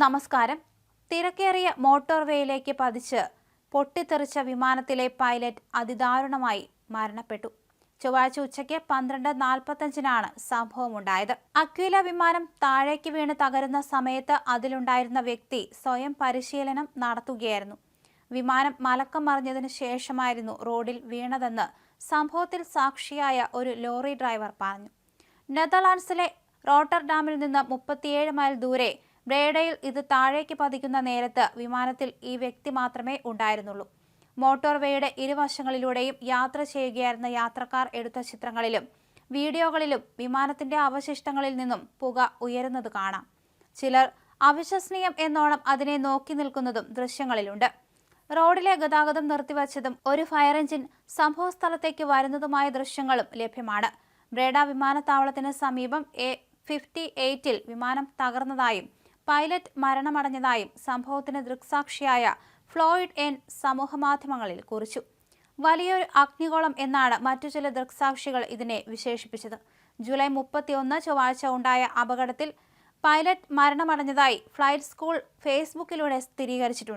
നമസ്കാരം. തിരക്കേറിയ മോട്ടോർവേയിലേക്ക് പതിച്ച് പൊട്ടിത്തെറിച്ച വിമാനത്തിലെ പൈലറ്റ് അതിദാരുണമായി മരണപ്പെട്ടു. ചൊവ്വാഴ്ച ഉച്ചയ്ക്ക് പന്ത്രണ്ട് നാൽപ്പത്തഞ്ചിനാണ് സംഭവമുണ്ടായത്. അക്വില വിമാനം താഴേക്ക് വീണ് തകരുന്ന സമയത്ത് അതിലുണ്ടായിരുന്ന വ്യക്തി സ്വയം പരിശീലനം നടത്തുകയായിരുന്നു. വിമാനം മലക്കം മറിഞ്ഞതിന് ശേഷമായിരുന്നു റോഡിൽ വീണതെന്ന് സംഭവത്തിൽ സാക്ഷിയായ ഒരു ലോറി ഡ്രൈവർ പറഞ്ഞു. നെതർലാൻഡ്സിലെ റോട്ടർഡാമിൽ നിന്ന് മുപ്പത്തിയേഴ് മൈൽ ദൂരെ ബ്രേഡയിൽ ഇത് താഴേക്ക് പതിക്കുന്ന നേരത്ത് വിമാനത്തിൽ ഈ വ്യക്തി മാത്രമേ ഉണ്ടായിരുന്നുള്ളൂ. മോട്ടോർവേയുടെ ഇരുവശങ്ങളിലൂടെയും യാത്ര ചെയ്യുകയായിരുന്ന യാത്രക്കാർ എടുത്ത ചിത്രങ്ങളിലും വീഡിയോകളിലും വിമാനത്തിന്റെ അവശിഷ്ടങ്ങളിൽ നിന്നും പുക ഉയരുന്നത് കാണാം. ചിലർ അവിശ്വസനീയം എന്നോണം അതിനെ നോക്കി നിൽക്കുന്നതും ദൃശ്യങ്ങളിലുണ്ട്. റോഡിലെ ഗതാഗതം നിർത്തിവച്ചതും ഒരു ഫയർ എഞ്ചിൻ സംഭവസ്ഥലത്തേക്ക് വരുന്നതുമായ ദൃശ്യങ്ങളും ലഭ്യമാണ്. ബ്രേഡ വിമാനത്താവളത്തിന് സമീപം എ ഫിഫ്റ്റി എയ്റ്റിൽ വിമാനം തകർന്നതായും പൈലറ്റ് മരണമടഞ്ഞതായും സംഭവത്തിന് ദൃക്സാക്ഷിയായ ഫ്ലോയിഡ് എൻ സമൂഹമാധ്യമങ്ങളിൽ കുറിച്ചു. വലിയൊരു അഗ്നികോളം എന്നാണ് മറ്റു ചില ദൃക്സാക്ഷികൾ ഇതിനെ വിശേഷിപ്പിച്ചത്. ജൂലൈ മുപ്പത്തിയൊന്ന് ചൊവ്വാഴ്ച ഉണ്ടായ അപകടത്തിൽ പൈലറ്റ് മരണമടഞ്ഞതായി ഫ്ലൈറ്റ് സ്കൂൾ ഫേസ്ബുക്കിലൂടെ സ്ഥിരീകരിച്ചിട്ടുണ്ട്.